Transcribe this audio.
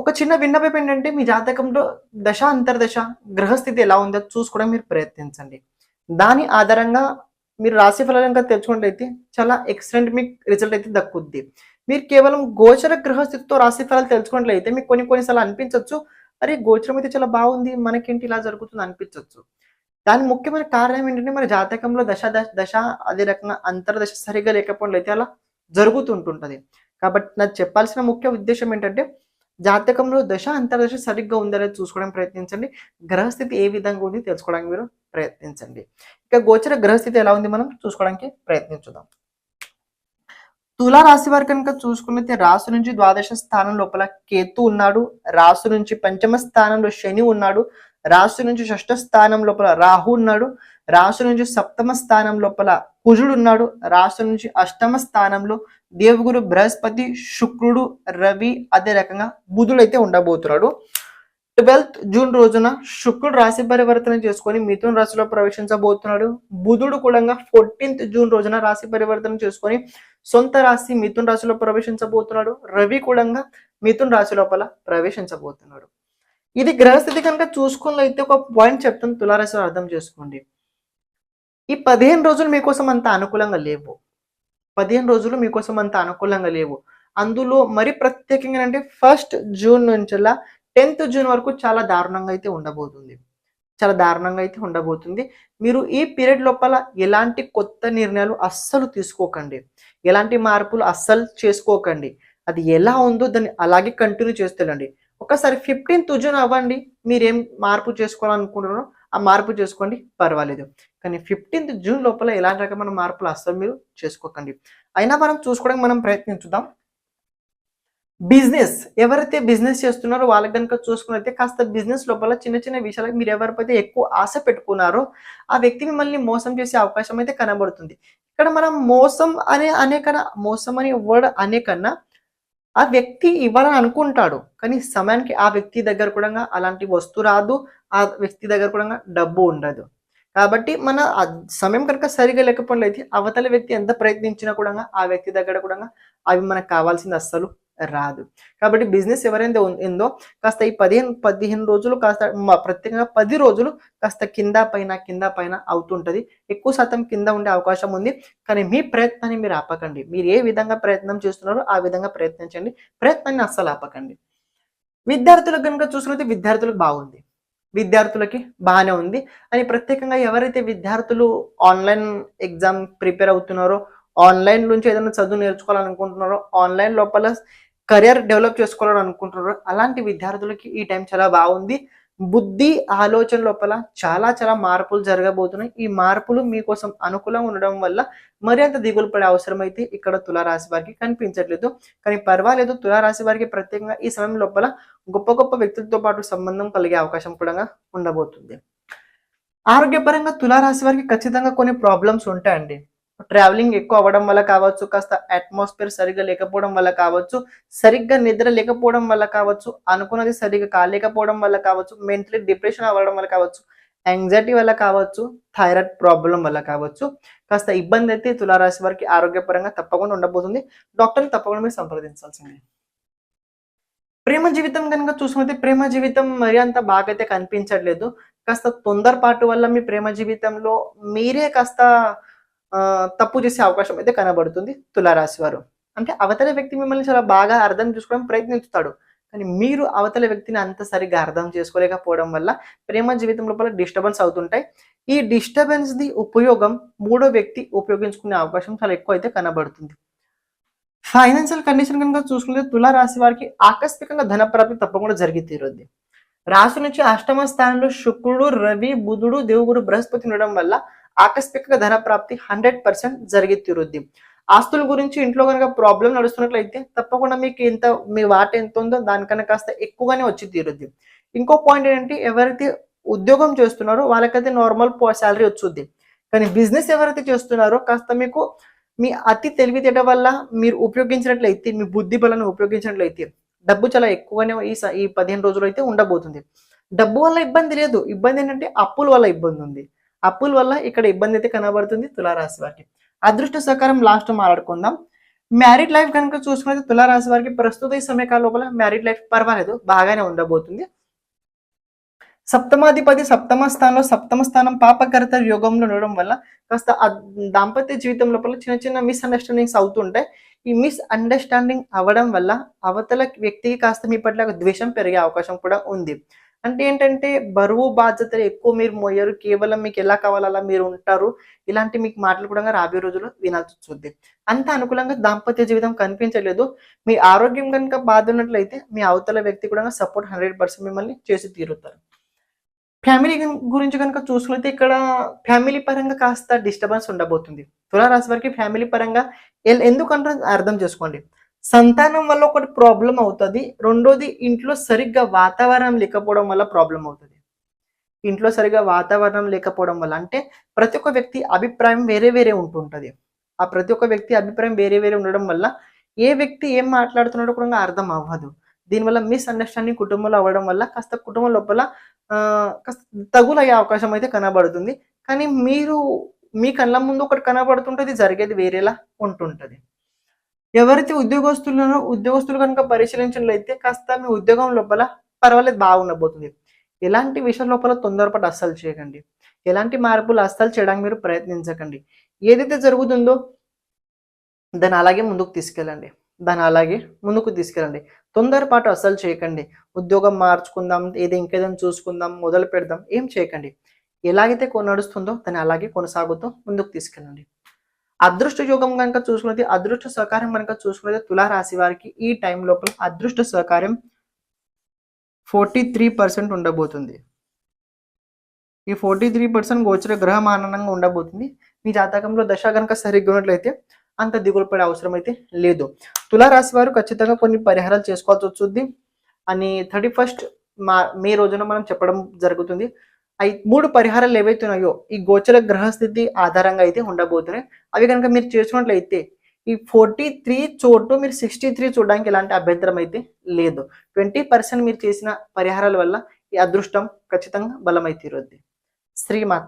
ఒక చిన్న విన్నపం ఏంటంటే మీ జాతకంలో దశ అంతర్దశ గ్రహస్థితి ఎలా ఉందో చూసుకోవడం మీరు ప్రయత్నించండి. దాని ఆధారంగా మీరు రాశి ఫలంగా తెలుసుకున్నట్లయితే చాలా ఎక్సలెంట్ మీకు రిజల్ట్ అయితే దక్కుద్ది. మీరు కేవలం గోచర గ్రహస్థితితో రాశి ఫలాలు తెలుసుకున్నట్లయితే మీకు కొన్ని కొన్నిసార్లు అనిపించవచ్చు అరే గోచరం అయితే చాలా బాగుంది మనకేంటి ఇలా జరుగుతుంది అనిపించవచ్చు దాని ముఖ్యమైన కారణం ఏంటంటే మన జాతకంలో దశ దశ దశ అదే రకంగా అంతర్దశ సరిగా లేకపోవడం అయితే అలా జరుగుతుంటుంటుంది. కాబట్టి నాకు చెప్పాల్సిన ముఖ్య ఉద్దేశం ఏంటంటే జాతకంలో దశ అంతర్దశ సరిగ్గా ఉందనేది చూసుకోవడానికి ప్రయత్నించండి. గ్రహస్థితి ఏ విధంగా ఉంది తెలుసుకోవడానికి మీరు ప్రయత్నించండి. ఇక గోచర గ్రహస్థితి ఎలా ఉంది మనం చూసుకోవడానికి ప్రయత్నించుదాం. తులా రాశి వారి కనుక చూసుకున్నైతే రాసు నుంచి ద్వాదశ స్థానం లోపల కేతు ఉన్నాడు. రాసు నుంచి పంచమ స్థానంలో శని ఉన్నాడు. రాశి నుంచి షష్ఠ స్థానం లోపల రాహు ఉన్నాడు. రాశి నుంచి సప్తమ స్థానం లోపల కుజుడు ఉన్నాడు. రాశి నుంచి అష్టమ స్థానంలో దేవగురు బృహస్పతి శుక్రుడు రవి అదే రకంగా బుధుడు అయితే ఉండబోతున్నాడు. ట్వెల్త్ జూన్ రోజున శుక్రుడు రాశి పరివర్తన చేసుకొని మిథున రాశిలో ప్రవేశించబోతున్నాడు. బుధుడు కూడా ఫోర్టీన్త్ జూన్ రోజున రాశి పరివర్తన చేసుకొని సొంత రాశి మిథున రాశిలో ప్రవేశించబోతున్నాడు. రవి కూడా మిథున రాశి లోపల ప్రవేశించబోతున్నాడు. ఇది గ్రహస్థితి కనుక చూసుకున్నట్లయితే ఒక పాయింట్ చెప్తాను తులారాశి అర్థం చేసుకోండి. ఈ పదిహేను రోజులు మీకోసం అంత అనుకూలంగా లేవు. పదిహేను రోజులు మీకోసం అంత అనుకూలంగా లేవు. అందులో మరి ప్రత్యేకంగా అంటే ఫస్ట్ జూన్ నుంచిలా టెన్త్ జూన్ వరకు చాలా దారుణంగా అయితే ఉండబోతుంది. చాలా దారుణంగా అయితే ఉండబోతుంది. మీరు ఈ పీరియడ్ లోపల ఎలాంటి కొత్త నిర్ణయాలు అస్సలు తీసుకోకండి. ఎలాంటి మార్పులు అస్సలు చేసుకోకండి. అది ఎలా ఉందో దాన్ని అలాగే కంటిన్యూ చేస్తేనండి. ఒకసారి ఫిఫ్టీన్త్ జూన్ అవ్వండి మీరేం మార్పు చేసుకోవాలనుకుంటున్నారో ఆ మార్పు చేసుకోండి పర్వాలేదు. కానీ ఫిఫ్టీన్త్ జూన్ లోపల ఎలాంటి రకమైన మార్పులు అస్సలు మీరు చేసుకోకండి. అయినా మనం చూసుకోవడానికి మనం ప్రయత్నించుదాం. బిజినెస్ ఎవరైతే బిజినెస్ చేస్తున్నారో వాళ్ళకి కనుక చూసుకున్నైతే కాస్త బిజినెస్ లోపల చిన్న చిన్న విషయాలకు మీరు ఎవరిపైతే ఎక్కువ ఆశ పెట్టుకున్నారో ఆ వ్యక్తి మిమ్మల్ని మోసం చేసే అవకాశం అయితే కనబడుతుంది. ఇక్కడ మనం మోసం అనే అనే కన్నా మోసం అనే వర్డ్ అనే కన్నా ఆ వ్యక్తి ఇవ్వాలని అనుకుంటాడు. కానీ సమయానికి ఆ వ్యక్తి దగ్గర కూడా అలాంటి వస్తువు రాదు. ఆ వ్యక్తి దగ్గర కూడా డబ్బు ఉండదు. కాబట్టి మన సమయం కనుక సరిగా లేకపోయినట్లయితే అవతల వ్యక్తి ఎంత ప్రయత్నించినా కూడా ఆ వ్యక్తి దగ్గర కూడా అవి మనకు కావాల్సింది అస్సలు రాదు. కాబట్టి బిజినెస్ ఎవరైతే ఉందో కాస్త ఈ పదిహేను పదిహేను రోజులు కాస్త ప్రత్యేకంగా పది రోజులు కాస్త కింద పైన కింద పైన అవుతుంటది. ఎక్కువ శాతం కింద ఉండే అవకాశం ఉంది. కానీ మీ ప్రయత్నాన్ని మీరు ఆపకండి. మీరు ఏ విధంగా ప్రయత్నం చేస్తున్నారో ఆ విధంగా ప్రయత్నించండి. ప్రయత్నాన్ని అస్సలు ఆపకండి. విద్యార్థులకు కనుక చూసుకుంటే విద్యార్థులకు బాగుంది. విద్యార్థులకి బాగానే ఉంది. అని ప్రత్యేకంగా ఎవరైతే విద్యార్థులు ఆన్లైన్ ఎగ్జామ్ ప్రిపేర్ అవుతున్నారో ఆన్లైన్ నుంచి ఏదైనా చదువు నేర్చుకోవాలనుకుంటున్నారో ఆన్లైన్ లోపల కెరియర్ డెవలప్ చేసుకోవాలని అనుకుంటున్నారు. అలాంటి విద్యార్థులకి ఈ టైం చాలా బాగుంది. బుద్ధి ఆలోచన లోపల చాలా చాలా మార్పులు జరగబోతున్నాయి. ఈ మార్పులు మీకోసం అనుకూలంగా ఉండడం వల్ల మరింత దిగులు పడే అవసరం అయితే ఇక్కడ తులారాశి వారికి కనిపించట్లేదు. కానీ పర్వాలేదు తులారాశి వారికి ప్రత్యేకంగా ఈ సమయం లోపల గొప్ప గొప్ప వ్యక్తులతో పాటు సంబంధం కలిగే అవకాశం కూడా ఉండబోతుంది. ఆరోగ్యపరంగా తులారాశి వారికి ఖచ్చితంగా కొన్ని ప్రాబ్లమ్స్ ఉంటాయండి. ట్రావెలింగ్ ఎక్కువ అవ్వడం వల్ల కావచ్చు కాస్త అట్మాస్ఫియర్ సరిగ్గా లేకపోవడం వల్ల కావచ్చు సరిగ్గా నిద్ర లేకపోవడం వల్ల కావచ్చు అనుకున్నది సరిగ్గా కాలేకపోవడం వల్ల కావచ్చు మెంటలీ డిప్రెషన్ అవ్వడం వల్ల కావచ్చు యాంగ్జైటీ వల్ల కావచ్చు థైరాయిడ్ ప్రాబ్లం వల్ల కావచ్చు కాస్త ఇబ్బంది అయితే తులారాశి వారికి ఆరోగ్యపరంగా తప్పకుండా ఉండబోతుంది. డాక్టర్ని తప్పకుండా మీరు సంప్రదించాల్సిందే. ప్రేమ జీవితం కనుక చూసుకుంటే ప్రేమ జీవితం మరి అంత బాగా అయితే కనిపించట్లేదు. కాస్త తొందరపాటు వల్ల మీ ప్రేమ జీవితంలో మీరే కాస్త తప్పు చేసే అవకాశం అయితే కనబడుతుంది తులారాశి వారు. అంటే అవతల వ్యక్తి మిమ్మల్ని చాలా బాగా అర్థం చేసుకోవడం ప్రయత్నిస్తాడు కానీ మీరు అవతల వ్యక్తిని అంత సరిగ్గా అర్థం చేసుకోలేకపోవడం వల్ల ప్రేమ జీవితం లోపల డిస్టర్బెన్స్ అవుతుంటాయి. ఈ డిస్టర్బెన్స్ ది ఉపయోగం మూడో వ్యక్తి ఉపయోగించుకునే అవకాశం చాలా ఎక్కువ అయితే కనబడుతుంది. ఫైనాన్షియల్ కండిషన్ కనుక చూసుకుంటే తులా రాశి వారికి ఆకస్మికంగా ధన ప్రాప్తి తప్పకుండా జరిగి తీరుద్ది. రాశి నుంచి అష్టమ స్థానంలో శుక్రుడు రవి బుధుడు దేవుగురు బృహస్పతి ఉండడం వల్ల ఆకస్మిక ధన ప్రాప్తి హండ్రెడ్ పర్సెంట్ జరిగి తీరుద్ది ఆస్తుల గురించి ఇంట్లో కనుక ప్రాబ్లం నడుస్తున్నట్లయితే తప్పకుండా మీకు ఎంత మీ వాట ఎంత ఉందో దానికన్నా కాస్త ఎక్కువగానే వచ్చి తీరుద్ది. ఇంకో పాయింట్ ఏంటంటే ఎవరైతే ఉద్యోగం చేస్తున్నారో వాళ్ళకైతే నార్మల్ శాలరీ వచ్చుద్ది. కానీ బిజినెస్ ఎవరైతే చేస్తున్నారో కాస్త మీకు మీ అతి తెలివితేట వల్ల మీరు ఉపయోగించినట్లయితే మీ బుద్ధి బలాన్ని ఉపయోగించినట్లయితే డబ్బు చాలా ఎక్కువగానే ఈ ఈ పదిహేను రోజులు అయితే ఉండబోతుంది. డబ్బు వల్ల ఇబ్బంది లేదు. ఇబ్బంది ఏంటంటే అప్పుల వల్ల ఇబ్బంది ఉంది అప్పుల వల్ల ఇక్కడ ఇబ్బంది అయితే కనబడుతుంది తులారాశి వారికి. అదృష్ట సకారం లాస్ట్ మాట్లాడుకుందాం. మ్యారీడ్ లైఫ్ కనుక చూసుకున్నది తులారాశి వారికి ప్రస్తుత ఈ సమయకాల లోపల మ్యారీడ్ లైఫ్ పర్వాలేదు బాగానే ఉండబోతుంది. సప్తమాధిపతి సప్తమ స్థానంలో సప్తమ స్థానం పాపకర్త యోగంలో ఉండడం వల్ల కాస్త దాంపత్య జీవితం లోపల చిన్న చిన్న మిస్అండర్స్టాండింగ్స్ అవుతుంటాయి. ఈ మిస్ అండర్స్టాండింగ్ అవ్వడం వల్ల అవతల వ్యక్తికి కాస్త మీ పట్ల ఒక ద్వేషం పెరిగే అవకాశం కూడా ఉంది. అంటే ఏంటంటే బరువు బాధ్యతలు ఎక్కువ మీరు మోయరు కేవలం మీకు ఎలా కావాలో అలా మీరు ఉంటారు. ఇలాంటి మీకు మాటలు కూడా రాబోయే రోజుల్లో వినాల్సి వస్తుంది. అంత అనుకూలంగా దాంపత్య జీవితం కనిపించలేదు. మీ ఆరోగ్యం కనుక బాధ ఉన్నట్లయితే మీ అవతల వ్యక్తి కూడా సపోర్ట్ హండ్రెడ్ పర్సెంట్ మిమ్మల్ని చేసి తీరుతారు. ఫ్యామిలీ గురించి కనుక చూసుకుంటే ఇక్కడ ఫ్యామిలీ పరంగా కాస్త డిస్టర్బెన్స్ ఉండబోతుంది. తులారాశి వారికి ఫ్యామిలీ పరంగా ఎల్- ఎందుకంటే అర్థం చేసుకోండి. సంతానం వల్ల ఒకటి ప్రాబ్లం అవుతుంది రెండోది ఇంట్లో సరిగ్గా వాతావరణం లేకపోవడం వల్ల ప్రాబ్లం అవుతుంది. ఇంట్లో సరిగ్గా వాతావరణం లేకపోవడం వల్ల అంటే ప్రతి ఒక్క వ్యక్తి అభిప్రాయం వేరే వేరే ఉంటుంటది. ఆ ప్రతి ఒక్క వ్యక్తి అభిప్రాయం వేరే వేరే ఉండడం వల్ల ఏ వ్యక్తి ఏం మాట్లాడుతున్నాడో కూడా అర్థం అవ్వదు. దీనివల్ల మిస్ అండర్స్టాండింగ్ కుటుంబంలో అవ్వడం వల్ల కాస్త కుటుంబం లోపల కాస్త తగులయ్యే అవకాశం అయితే కనబడుతుంది. కానీ మీరు మీ కళ్ళ ముందు ఒకటి కనబడుతుంటుంది జరిగేది వేరేలా ఉంటుంటది. ఎవరైతే ఉద్యోగస్తులున్నారో ఉద్యోగస్తులు కనుక పరిశీలించినట్లయితే కాస్త మీ ఉద్యోగం లోపల పర్వాలేదు బాగుండబోతుంది. ఎలాంటి విషయం లోపల తొందరపాటు అస్సలు చేయకండి. ఎలాంటి మార్పులు అస్సలు చేయడానికి మీరు ప్రయత్నించకండి. ఏదైతే జరుగుతుందో దాన్ని అలాగే ముందుకు తీసుకెళ్ళండి. దాన్ని అలాగే ముందుకు తీసుకెళ్ళండి. తొందరపాటు అస్సలు చేయకండి. ఉద్యోగం మార్చుకుందాం ఏదో ఇంకేదైనా చూసుకుందాం మొదలు పెడదాం ఏం చేయకండి. ఎలాగైతే కొనడుస్తుందో దాన్ని అలాగే కొనసాగుతూ ముందుకు తీసుకెళ్ళండి. అదృష్ట యోగం కనుక చూసుకున్నది అదృష్ట సహకారం కనుక చూసుకున్నది తులారాశి వారికి ఈ టైం లోపల అదృష్ట సహకారం ఫోర్టీ త్రీ పర్సెంట్ ఉండబోతుంది. ఈ ఫోర్టీ త్రీ పర్సెంట్ గోచర గ్రహం ఆనందంగా ఉండబోతుంది. మీ జాతకంలో దశ కనుక సరిగ్గా ఉన్నట్లయితే అంత దిగులు పడే అవసరం అయితే లేదు. తులారాశి వారు ఖచ్చితంగా కొన్ని పరిహారాలు చేసుకోవాల్సి వస్తుంది అని థర్టీ ఫస్ట్ మా మే రోజున మనం చెప్పడం జరుగుతుంది. అవి మూడు పరిహారాలు ఏవైతే ఉన్నాయో ఈ గోచర గ్రహస్థితి ఆధారంగా అయితే ఉండబోతున్నాయి. అవి కనుక మీరు చేసుకున్నట్లయితే ఈ ఫోర్టీ త్రీ చోటు మీరు సిక్స్టీ త్రీ చూడడానికి ఎలాంటి అభ్యంతరం అయితే లేదు. ట్వంటీ పర్సెంట్ మీరు చేసిన పరిహారాల వల్ల ఈ అదృష్టం ఖచ్చితంగా బలమై తీరుద్ది శ్రీమాత